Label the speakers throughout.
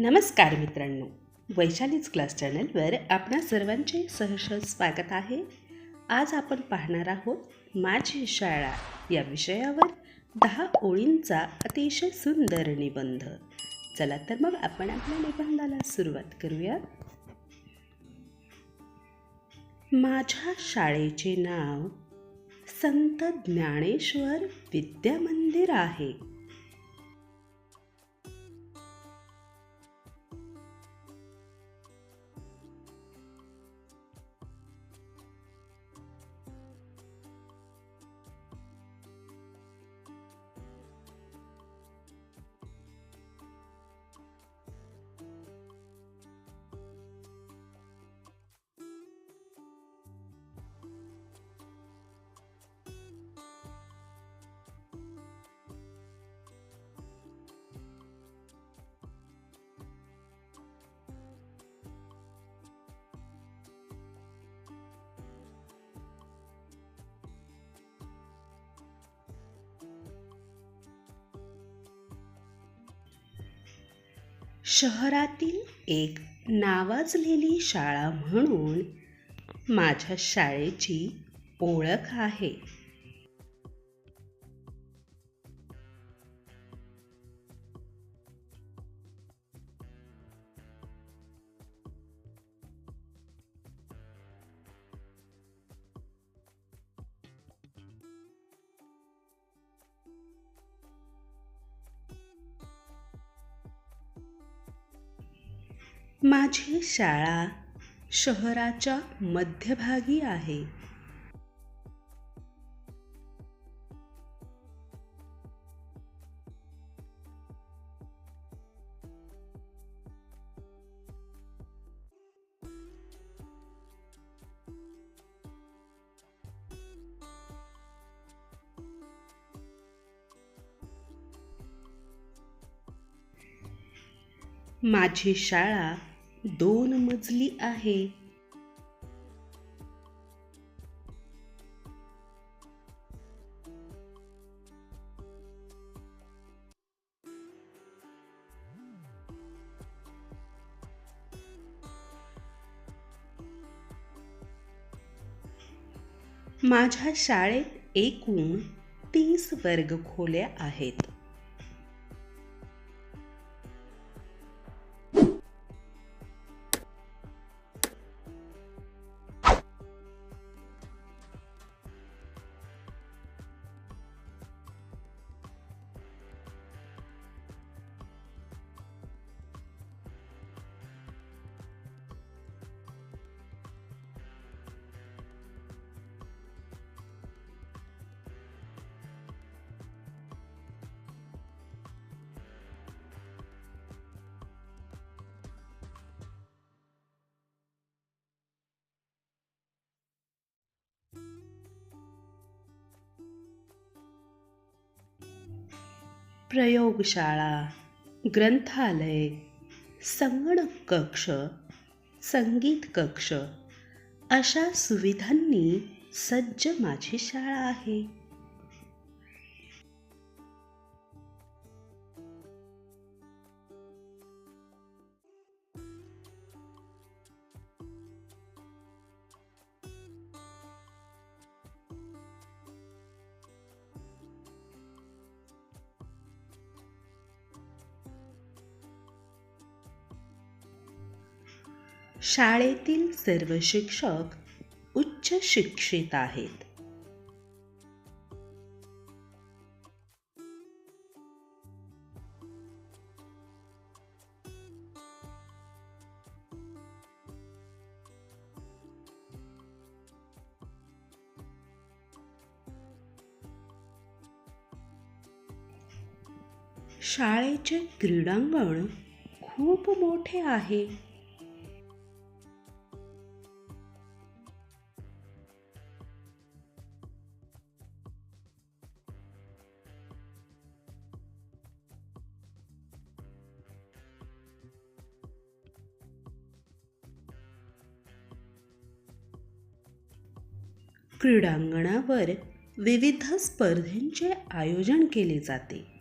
Speaker 1: नमस्कार मित्रांनो. वैशालीच क्लास चॅनलवर आपणा सर्वांचे सहर्ष स्वागत आहे. आज आपण पाहणार आहोत माझी शाळा या विषयावर दहा ओळींचा अतिशय सुंदर निबंध. चला तर मग आपण आपल्या निबंधाला सुरुवात करूया. माझ्या शाळेचे नाव संत ज्ञानेश्वर विद्यामंदिर आहे. शहरातील एक नावाजलेली शाळा म्हणून माझ्या शाळेची ओळख आहे. माझी शाळा शहराच्या मध्यभागी आहे. माझी शाळा दोन मजली आहे. माझ्या शाळेत एकूण तीस वर्गखोल्या आहेत. प्रयोगशाळा ग्रंथालय संगणक कक्ष संगीत कक्ष अशा सुविधांनी सज्ज माझी शाळा आहे. शाळेतील सर्व शिक्षक उच्च शिक्षित आहेत. शाळेचे क्रीडांगण खूप मोठे आहे. क्रीडांगणावर विविध स्पर्धेंचे आयोजन केले जाते.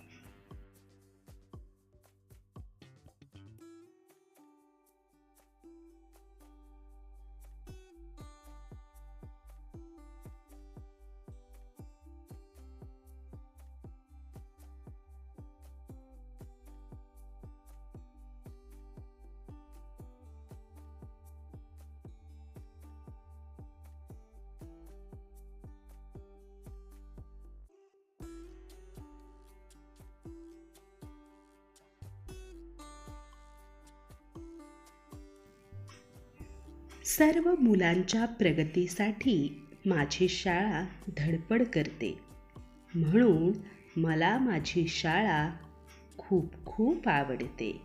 Speaker 1: सर्व मुलांच्या प्रगतीसाठी माझी शाळा धडपड करते. म्हणून मला माझी शाळा खूप खूप आवडते.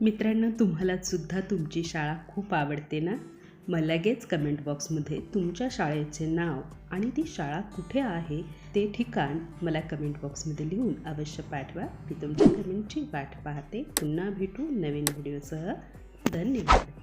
Speaker 1: मित्रांनो तुम्हाला सुद्धा तुमची शाळा खूप आवडते ना? मग लगेच कमेंट बॉक्समध्ये तुमच्या शाळेचे नाव आणि ती शाळा कुठे आहे ते ठिकाण मला कमेंट बॉक्समध्ये लिहून अवश्य पाठवा. मी तुमच्या कमेंटची वाट पाहते. पुन्हा भेटू नवीन व्हिडिओसह धन्यवाद.